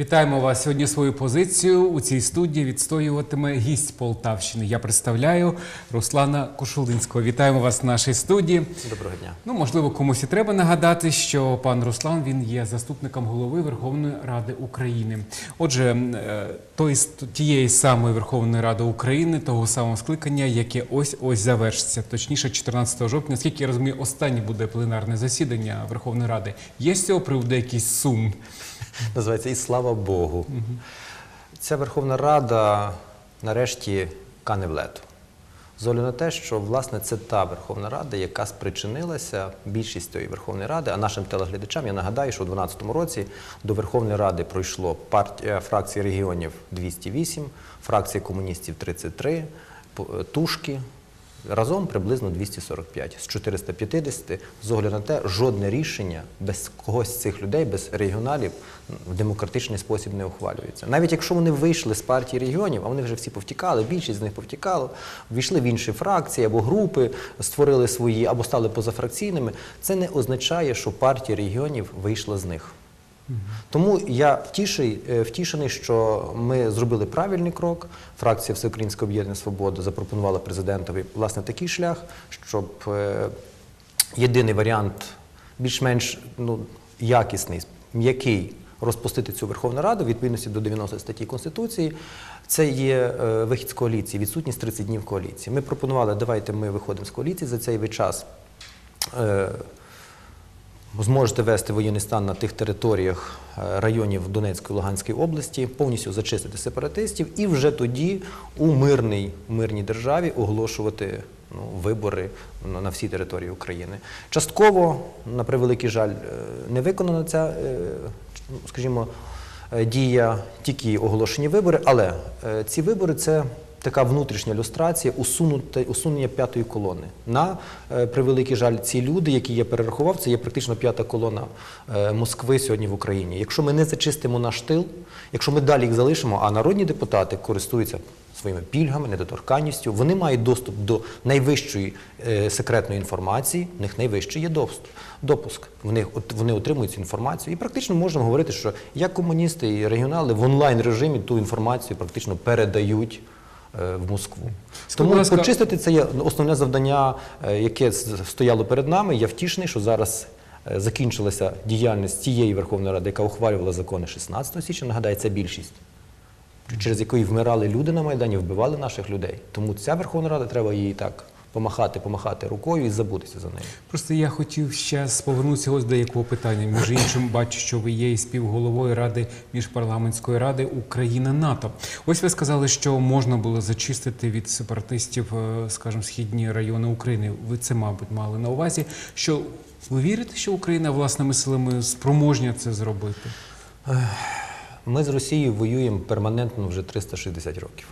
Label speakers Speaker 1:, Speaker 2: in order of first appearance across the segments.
Speaker 1: Вітаємо вас сьогодні. Свою позицію у цій студії відстоюватиме гість Полтавщини. Я представляю Руслана Кушулинського. Вітаємо вас в нашій студії.
Speaker 2: Доброго дня.
Speaker 1: Ну, можливо, комусь і треба нагадати, що пан Руслан він є заступником голови Верховної Ради України. Отже, е, той тієї самої Верховної Ради України, того самого скликання, яке ось ось завершиться, точніше, 14 жовтня. Наскільки я розумію, останнє буде пленарне засідання Верховної Ради. Є з цього приводу якийсь сум?
Speaker 2: Називається І слава Богу. Ця Верховна Рада нарешті кане в лету. З огляду на те, що власне це та Верховна Рада, яка спричинилася більшість тієї Верховної Ради. А нашим телеглядачам я нагадаю, що у 2012 році до Верховної Ради пройшло партія фракції регіонів 208, фракція комуністів 33, е, тушки. Разом приблизно 245 з 450, з огляду на те, жодне рішення без когось з цих людей, без регіоналів, в демократичний спосіб не ухвалюється. Навіть якщо вони вийшли з партії регіонів, а вони вже всі повтікали, більшість з них повтікало, війшли в інші фракції або групи, створили свої або стали позафракційними, це не означає, що партія регіонів вийшла з них. Тому я втіший, е, втішений, що ми зробили правильний крок. Фракція Всеукраїнського об'єднання Свобода запропонувала президентові власне такий шлях, щоб е, єдиний варіант, більш-менш ну, якісний, м'який, розпустити цю Верховну Раду в відповідності до 90 статті Конституції. Це є е, вихід з коаліції, відсутність 30 днів коаліції. Ми пропонували, давайте ми виходимо з коаліції за цей час. Зможете вести воєнний стан на тих територіях е, районів Донецької Луганської області, повністю зачистити сепаратистів і вже тоді у мирній, мирній державі оголошувати ну, вибори на, всій території України. Частково, на превеликий жаль, е, не виконана ця, е, ну, скажімо, дія тільки оголошені вибори, але ці вибори це така внутрішня люстрація усунення п'ятої колони. На е, превеликий жаль, ці люди, які я перерахував, це є практично п'ята колона е, Москви сьогодні в Україні. Якщо ми не зачистимо наш тил, якщо ми далі їх залишимо, а народні депутати користуються своїми пільгами, недоторканністю, вони мають доступ до найвищої е, секретної інформації, в них найвищий є допуск. Вони, вони отримують цю інформацію. І практично можемо говорити, що як комуністи і регіонали в онлайн режимі ту інформацію практично передають в Москву. Тому
Speaker 1: ласка-
Speaker 2: почистити це є основне завдання, е, яке стояло перед нами. Я втішений, що зараз. е, Закінчилася діяльність цієї Верховної Ради, яка ухвалювала закони 16 січня. Нагадаю, це більшість, через яку вмирали люди на Майдані, вбивали наших людей. Тому ця Верховна Рада треба її так помахати, помахати рукою і забутися за нею.
Speaker 1: Просто я хотів ще повернутися ось до якого питання. Між іншим, бачу, що ви є і співголовою ради міжпарламентської ради Україна НАТО. Ось ви сказали, що можна було зачистити від сепаратистів, е, скажімо, східні райони України. Ви це, мабуть, мали на увазі. Що ви вірите, що Україна власними силами спроможня це зробити?
Speaker 2: Ми з Росією воюємо перманентно вже 360 років.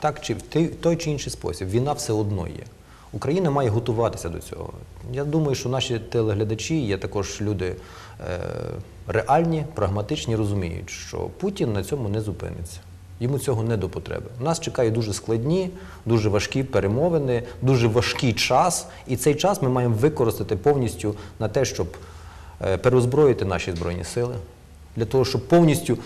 Speaker 2: Так чи в той- чи інший спосіб. Війна все одно є. Україна має готуватися до цього. Я думаю, що наші телеглядачі є також люди е, реальні, прагматичні, розуміють, що Путін на цьому не зупиниться. Йому цього не до потреби. Нас чекають дуже складні, дуже важкі перемовини, дуже важкий час. І цей час ми маємо використати повністю на те, щоб е, переозброїти наші збройні сили, для того, щоб повністю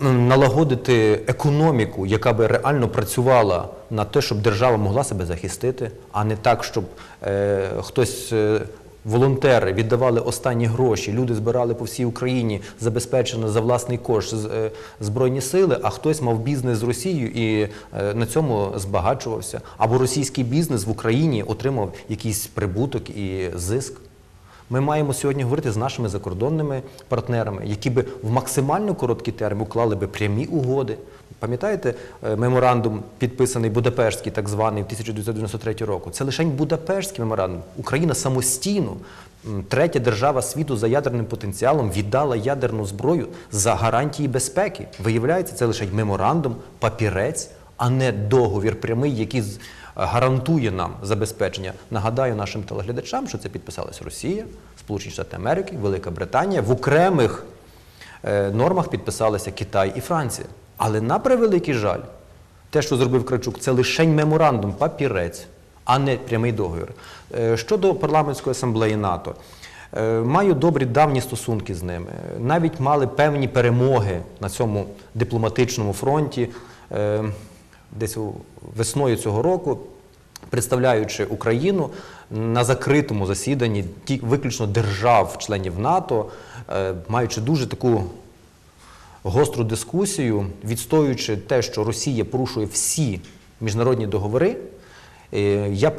Speaker 2: налагодити економіку, яка би реально працювала на те, щоб держава могла себе захистити, а не так, щоб е, хтось. е, Волонтери віддавали останні гроші, люди збирали по всій Україні забезпечено за власний кошт е, збройні сили, а хтось мав бізнес з Росією і е, на цьому збагачувався. Або російський бізнес в Україні отримав якийсь прибуток і зиск. Ми маємо сьогодні говорити з нашими закордонними партнерами, які би в максимально короткий термін уклали би прямі угоди. Пам'ятаєте е, меморандум, підписаний Будапештський, так званий в 1993 року? Це лише Будапештський меморандум. Україна самостійно, третя держава світу за ядерним потенціалом, віддала ядерну зброю за гарантії безпеки. Виявляється, це лише меморандум, папірець, а не договір прямий, який гарантує нам забезпечення. Нагадаю нашим телеглядачам, що це підписалась Росія, Сполучені Штати Америки, Велика Британія. В окремих е, нормах підписалися Китай і Франція. Але на превеликий жаль, те, що зробив Крачук, це лише меморандум, папірець, а не прямий договір. Е, Щодо парламентської асамблеї НАТО. Е, Маю добрі давні стосунки з ними. Навіть мали певні перемоги на цьому дипломатичному фронті. Десь весною цього року, представляючи Україну на закритому засіданні виключно держав-членів НАТО, е, маючи дуже таку гостру дискусію, відстоюючи те, що Росія порушує всі міжнародні договори. е, Я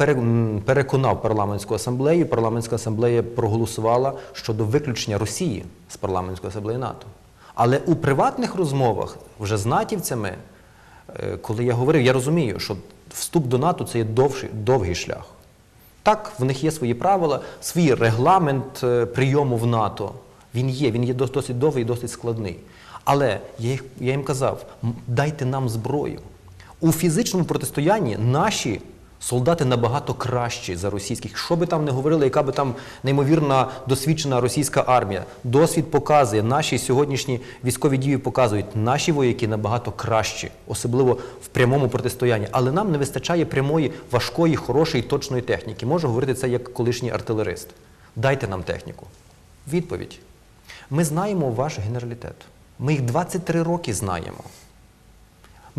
Speaker 2: переконав парламентську асамблею. Парламентська асамблея проголосувала щодо виключення Росії з парламентської асамблеї НАТО. Але у приватних розмовах вже з натівцями, коли я говорив, я розумію, що вступ до НАТО це є довший, довгий шлях. Так, в них є свої правила, свій регламент е, прийому в НАТО. Він є, він є досить довгий і досить складний. Але я, я їм казав: дайте нам зброю. У фізичному протистоянні наші солдати набагато кращі за російських. Що би там не говорили, яка би там неймовірна досвідчена російська армія. Досвід показує, наші сьогоднішні військові дії показують, наші вояки набагато кращі, особливо в прямому протистоянні. Але нам не вистачає прямої, важкої, хорошої, точної техніки. Можу говорити це як колишній артилерист. Дайте нам техніку. Відповідь. Ми знаємо ваш генералітет. Ми їх 23 роки знаємо.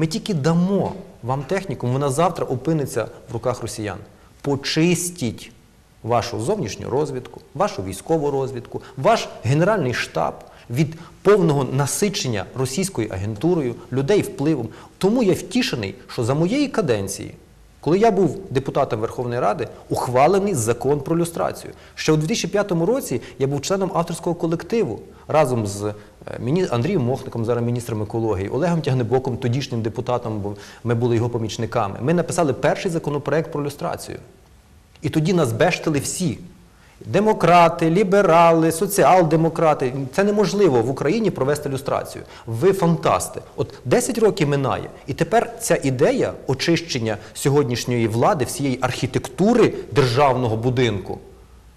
Speaker 2: Ми тільки дамо вам техніку, вона завтра опиниться в руках росіян. Почистіть вашу зовнішню розвідку, вашу військову розвідку, ваш генеральний штаб від повного насичення російською агентурою, людей впливом. Тому я втішений, що за моєї каденції, коли я був депутатом Верховної Ради, ухвалений закон про люстрацію. Ще у 2005 році я був членом авторського колективу разом з е, Андрієм Мохником, зараз міністром екології, Олегом Тягнебоком, тодішнім депутатом, бо ми були його помічниками. Ми написали перший законопроект про люстрацію. І тоді нас бештили всі. Демократи, ліберали, соціал-демократи. Це неможливо в Україні провести люстрацію. Ви фантасти. От 10 років минає, і тепер ця ідея очищення сьогоднішньої влади, всієї архітектури державного будинку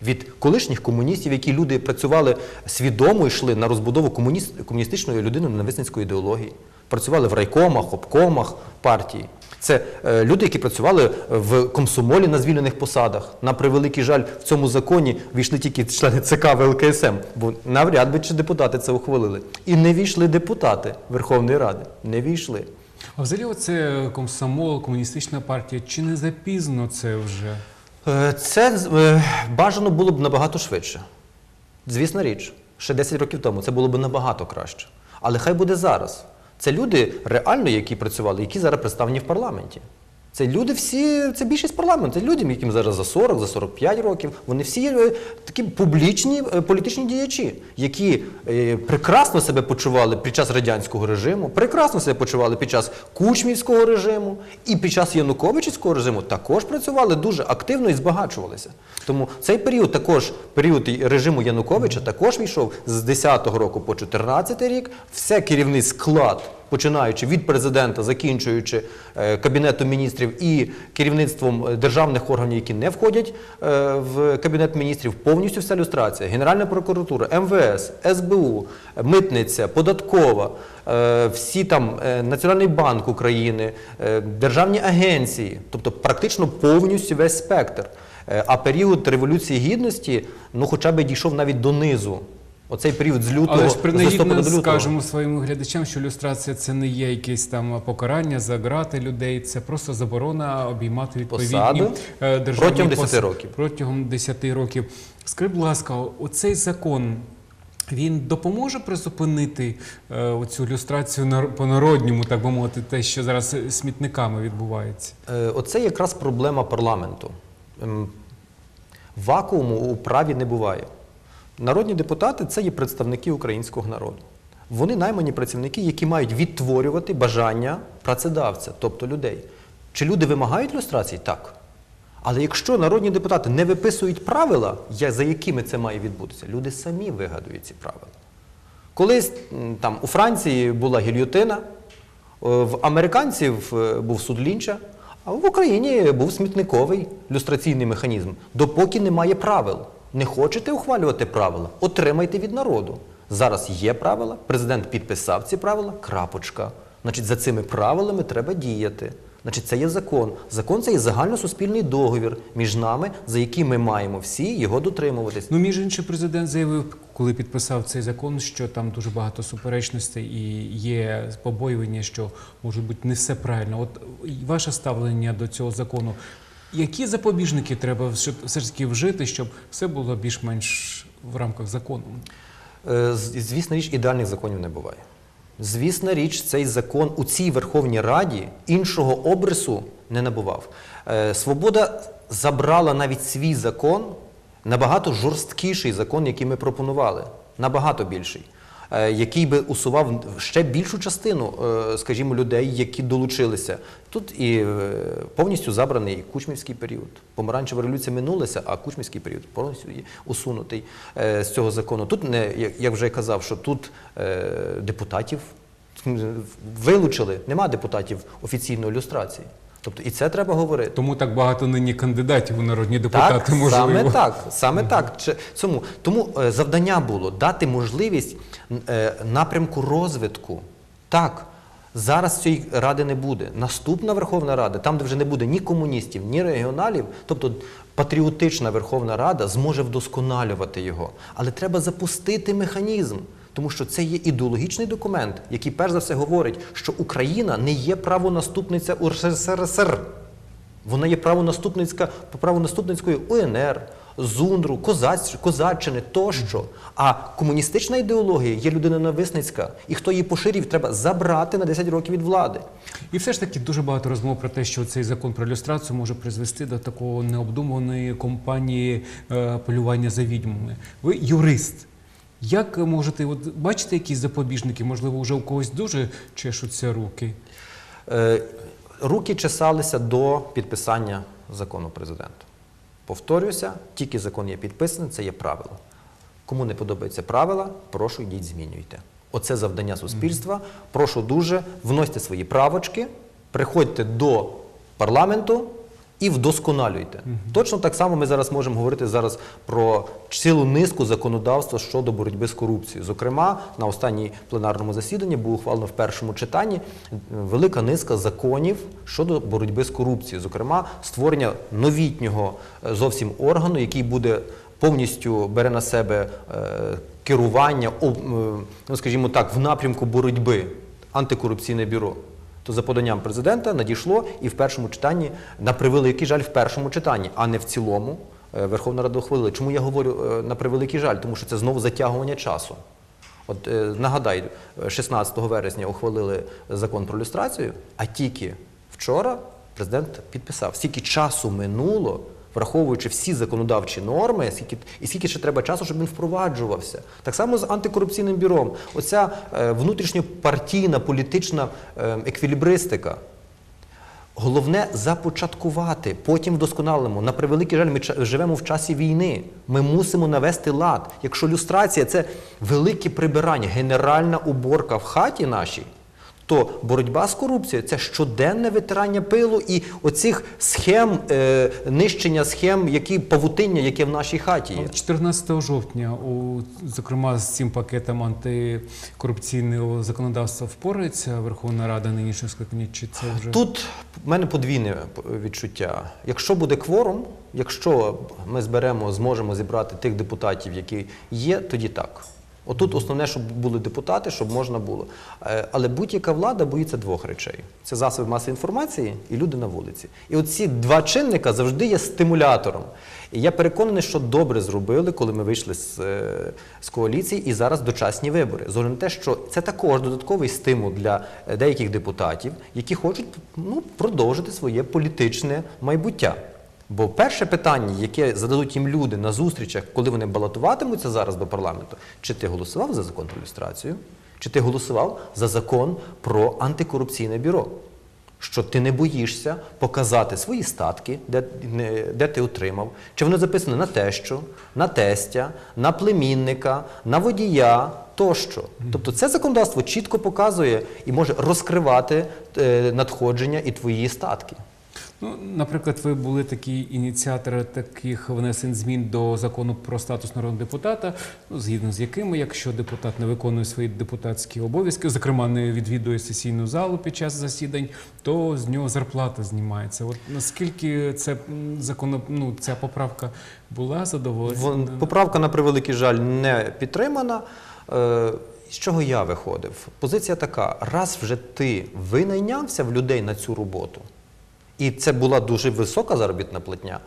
Speaker 2: від колишніх комуністів, які люди працювали свідомо, йшли на розбудову комуніст- комуністичної людини ненависницької ідеології, працювали в райкомах, обкомах партії. Це е, люди, які працювали в комсомолі на звільнених посадах. На превеликий жаль, в цьому законі війшли тільки члени ЦК ВЛКСМ, бо навряд би чи депутати це ухвалили. І не війшли депутати Верховної Ради. Не війшли.
Speaker 1: А взагалі, оце комсомол, комуністична партія. Чи не запізно це вже?
Speaker 2: Е, Це е, бажано було б набагато швидше. Звісна річ, ще 10 років тому це було б набагато краще. Але хай буде зараз. Це люди реально, які працювали, які зараз представлені в парламенті. Це люди всі, це більшість парламенту, це люди, яким зараз за 40, за 45 років. Вони всі е, такі публічні е, політичні діячі, які е, прекрасно себе почували під час радянського режиму, прекрасно себе почували під час кучмівського режиму і під час Януковичівського режиму також працювали дуже активно і збагачувалися. Тому цей період також, період режиму Януковича, також війшов з 10-го року по 14 рік. Все керівний склад починаючи від президента, закінчуючи е, кабінетом міністрів і керівництвом е, державних органів, які не входять е, в кабінет міністрів, повністю вся люстрація. Генеральна прокуратура, МВС, СБУ, митниця, податкова, всі там Національний банк України, державні агенції, тобто практично повністю весь спектр. А період революції гідності, ну хоча б дійшов навіть донизу. Оцей період з лютого
Speaker 1: Але ж принагідно
Speaker 2: до
Speaker 1: скажемо своїм глядачам, що люстрація це не є якесь там покарання за грати людей, це просто заборона обіймати відповідні
Speaker 2: Посади
Speaker 1: е, державні
Speaker 2: протягом 10
Speaker 1: посади.
Speaker 2: років.
Speaker 1: Протягом 10 років. Скажіть, будь ласка, оцей закон. Він допоможе призупинити е, оцю люстрацію нар- по-народньому, так би мовити, те, що зараз смітниками відбувається.
Speaker 2: Е, Оце якраз проблема парламенту. Ем, Вакууму у праві не буває. Народні депутати це є представники українського народу. Вони наймані працівники, які мають відтворювати бажання працедавця, тобто людей. Чи люди вимагають люстрації? Так. Але якщо народні депутати не виписують правила, за якими це має відбутися, люди самі вигадують ці правила. Колись там у Франції була гільйотина, в американців е, був суд Лінча, а в Україні був смітниковий люстраційний механізм. Допоки немає правил. Не хочете ухвалювати правила? Отримайте від народу. Зараз є правила, президент підписав ці правила, крапочка. Значить, за цими правилами треба діяти. Значить, це є закон. Закон це є загальносуспільний договір між нами, за який ми маємо всі його дотримуватись.
Speaker 1: Ну, між іншим, президент заявив, коли підписав цей закон, що там дуже багато суперечностей і є побоювання, що може бути не все правильно. От ваше ставлення до цього закону. Які запобіжники треба все- ж таки вжити, щоб все було більш-менш в рамках закону?
Speaker 2: Е, з- Звісна річ, ідеальних законів не буває. Звісна річ, цей закон у цій Верховній Раді іншого обрису не набував. Е, Свобода забрала навіть свій закон, набагато жорсткіший закон, який ми пропонували, набагато більший, який би усував ще більшу частину, е, скажімо, людей, які долучилися. Тут і е, повністю забраний кучмівський період. Помаранчева революція минулася, а кучмівський період повністю усунутий е, з цього закону. Тут не як- вже казав, що тут е, депутатів вилучили, нема депутатів офіційної ілюстрації. Тобто і це треба говорити.
Speaker 1: Тому так багато нині кандидатів у народні депутати
Speaker 2: Так,
Speaker 1: можливо.
Speaker 2: саме так, саме так. Чи- Цьому тому е, завдання було дати можливість е, напрямку розвитку. Так, зараз цієї ради не буде. Наступна Верховна Рада, там, де вже не буде ні комуністів, ні регіоналів, тобто патріотична Верховна Рада зможе вдосконалювати його. Але треба запустити механізм. Тому що це є ідеологічний документ, який перш за все говорить, що Україна не є правонаступниця УРСР. Вона є правонаступницька, правонаступницькою УНР, Зундру, Козаччини тощо. А комуністична ідеологія є людинонависницька, і хто її поширів, треба забрати на 10 років від влади.
Speaker 1: І все ж таки дуже багато розмов про те, що цей закон про ілюстрацію може призвести до такого необдуманої кампанії е, полювання за відьмами. Ви юрист. Як можете от, бачите якісь запобіжники? Можливо, вже у когось дуже чешуться руки.
Speaker 2: Е, руки чесалися до підписання закону президента. Повторюся, тільки закон є підписаний, це є правило. Кому не подобаються правила, прошу йдіть, змінюйте. Оце завдання суспільства. Прошу дуже, вносьте свої правочки, приходьте до парламенту і вдосконалюйте. Точно так само ми зараз можемо говорити зараз про цілу низку законодавства щодо боротьби з корупцією. Зокрема, на останній пленарному засіданні було ухвалено в першому читанні велика низка законів щодо боротьби з корупцією. Зокрема, створення новітнього е, зовсім органу, який буде повністю бере на себе е, керування, е, ну скажімо так, в напрямку боротьби антикорупційне бюро. То за поданням президента надійшло і в першому читанні, на превеликий жаль, в першому читанні, а не в цілому. е, Верховна Рада ухвалила. Чому я говорю е, на превеликий жаль? Тому що це знову затягування часу. От е, нагадаю, е, 16 вересня ухвалили закон про люстрацію, а тільки вчора президент підписав. Скільки часу минуло, враховуючи всі законодавчі норми, скільки, і скільки ще треба часу, щоб він впроваджувався. Так само з антикорупційним бюром. Оця е, внутрішньопартійна політична е, еквілібристика. Головне започаткувати, потім вдосконалимо. На превеликий жаль, ми живемо в часі війни. Ми мусимо навести лад. Якщо люстрація це велике прибирання, генеральна уборка в хаті нашій, то боротьба з корупцією це щоденне витирання пилу і оцих схем, е, нищення схем, які павутиння, яке в нашій хаті є.
Speaker 1: 14 жовтня, у, зокрема, з цим пакетом антикорупційного законодавства впорається Верховна Рада нинішнього скликання, чи це вже
Speaker 2: Тут в мене подвійне відчуття. Якщо буде кворум, якщо ми зберемо, зможемо зібрати тих депутатів, які є, тоді так. Отут основне, щоб були депутати, щоб можна було. Е, Але будь-яка влада боїться двох речей: це засоби масової інформації і люди на вулиці. І оці два чинника завжди є стимулятором. І я переконаний, що добре зробили, коли ми вийшли з, е, з коаліції, і зараз дочасні вибори. З на те, що це також додатковий стимул для е, деяких депутатів, які хочуть ну, продовжити своє політичне майбуття. Бо перше питання, яке зададуть їм люди на зустрічах, коли вони балотуватимуться зараз до парламенту, чи ти голосував за закон про люстрацію, чи ти голосував за закон про антикорупційне бюро? Що ти не боїшся показати свої статки, де, де ти отримав, чи воно записано на тещу, на тестя, на племінника, на водія тощо. Тобто це законодавство чітко показує і може розкривати е, надходження і твої статки.
Speaker 1: Ну, наприклад, ви були такий ініціатор таких внесень змін до закону про статус народного депутата, ну, згідно з якими, якщо депутат не виконує свої депутатські обов'язки, зокрема не відвідує сесійну залу під час засідань, то з нього зарплата знімається. От наскільки це м, законо, ну, ця поправка була задоволена?
Speaker 2: Поправка, на превеликий жаль, не підтримана. Е, з чого я виходив? Позиція така: раз вже ти винайнявся в людей на цю роботу, і це була дуже висока заробітна платня.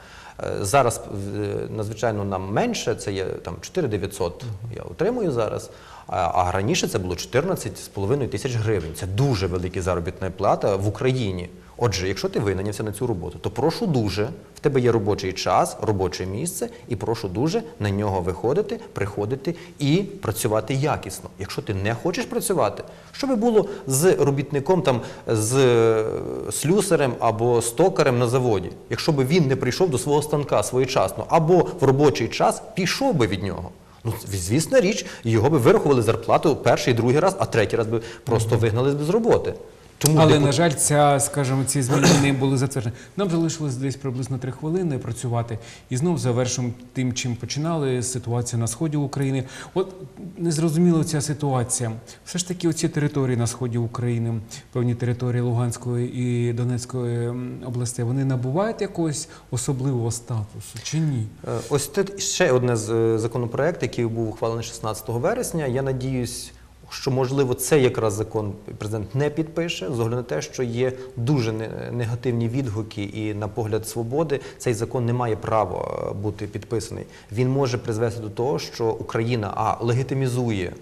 Speaker 2: е, Зараз, е, надзвичайно, нам менше, це є там 4900 я отримую зараз. А, а раніше це було 14,5 тисяч гривень. Це дуже велика заробітна плата в Україні. Отже, якщо ти винайнявся на цю роботу, то прошу дуже, в тебе є робочий час, робоче місце, і прошу дуже на нього виходити, приходити і працювати якісно. Якщо ти не хочеш працювати, що би було з робітником, там, з е, слюсарем або стокарем на заводі, якщо би він не прийшов до свого станка своєчасно, або в робочий час пішов би від нього. Ну, звісна річ, його би вирахували зарплату перший, другий раз, а третій раз би просто вигнали з роботи. Тому
Speaker 1: Але,
Speaker 2: депут-
Speaker 1: на жаль, ця, скажімо, ці зміни не були затверджені. Нам залишилось десь приблизно три хвилини працювати. І знов завершимо тим, чим починали ситуація на сході України. От незрозуміла ця ситуація. Все ж таки, оці території на сході України, певні території Луганської і Донецької областей, вони набувають якогось особливого статусу чи ні?
Speaker 2: Е, Ось це ще одне з е, законопроектів, який був ухвалений 16 вересня. Я надіюсь, що можливо цей якраз закон президент не підпише, з огляду на те, що є дуже не- негативні відгуки, і на погляд свободи цей закон не має права е, бути підписаний. Він може призвести до того, що Україна а легітимізує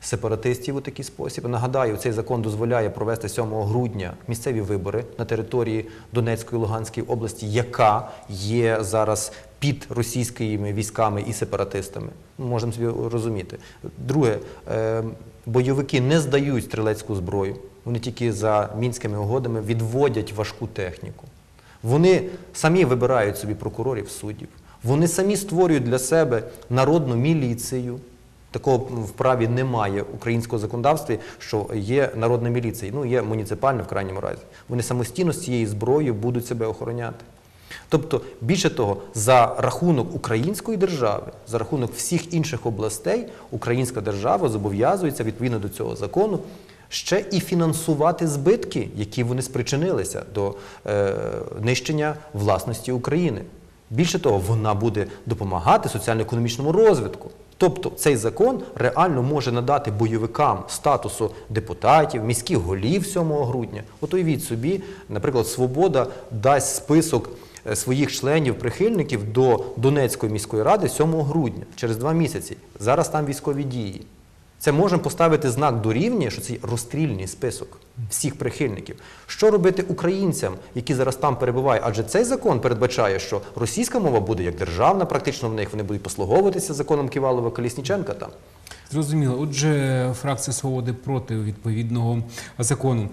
Speaker 2: сепаратистів у такий спосіб. Нагадаю, цей закон дозволяє провести 7 грудня місцеві вибори на території Донецької Луганської області, яка є зараз під російськими військами і сепаратистами. Можемо собі розуміти. Друге, е, бойовики не здають стрілецьку зброю. Вони тільки за мінськими угодами відводять важку техніку. Вони самі вибирають собі прокурорів, суддів. Вони самі створюють для себе народну міліцію. Такого в праві немає українського законодавстві, що є народна міліція. Ну, є муніципальна в крайньому разі. Вони самостійно з цією зброєю будуть себе охороняти. Тобто, більше того, за рахунок української держави, за рахунок всіх інших областей, українська держава зобов'язується відповідно до цього закону ще і фінансувати збитки, які вони спричинилися до е, нищення власності України. Більше того, вона буде допомагати соціально-економічному розвитку. Тобто цей закон реально може надати бойовикам статусу депутатів, міських голів 7 грудня. От уявіть собі, наприклад, Свобода дасть список своїх членів, прихильників до Донецької міської ради 7 грудня, через два місяці. Зараз там військові дії. Це можемо поставити знак дорівнює, що це розстрільний список всіх прихильників. Що робити українцям, які зараз там перебувають? Адже цей закон передбачає, що російська мова буде як державна, практично в них вони будуть послуговуватися законом Ківалова Колісніченка там.
Speaker 1: Зрозуміло. Отже, фракція свободи проти відповідного закону.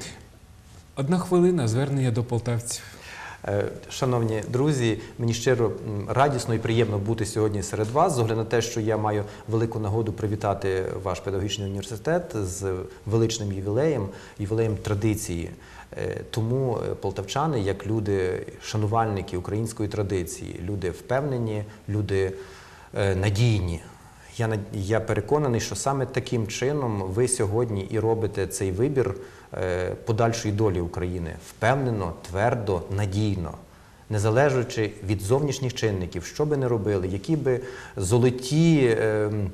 Speaker 1: Одна хвилина звернення до полтавців.
Speaker 2: Е, Шановні друзі, мені щиро радісно і приємно бути сьогодні серед вас, з огляду на те, що я маю велику нагоду привітати ваш педагогічний університет з величним ювілеєм, ювілеєм традиції. Е, Тому е, полтавчани, як люди, шанувальники української традиції, люди впевнені, люди надійні. Я, я переконаний, що саме таким чином ви сьогодні і робите цей вибір подальшої долі України впевнено, твердо, надійно, не залежачи від зовнішніх чинників, що би не робили, які би золоті. ем,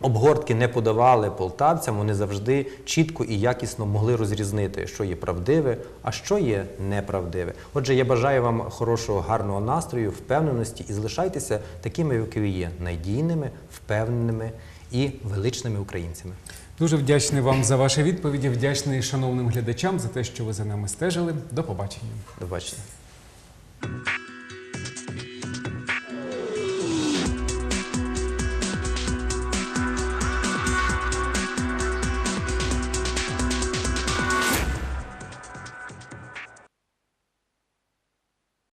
Speaker 2: Обгортки не подавали полтавцям, вони завжди чітко і якісно могли розрізнити, що є правдиве, а що є неправдиве. Отже, я бажаю вам хорошого, гарного настрою, впевненості і залишайтеся такими, які ви є, надійними, впевненими і величними українцями.
Speaker 1: Дуже вдячний вам за ваші відповіді. Вдячний шановним глядачам за те, що ви за нами стежили. До побачення.
Speaker 2: До побачення.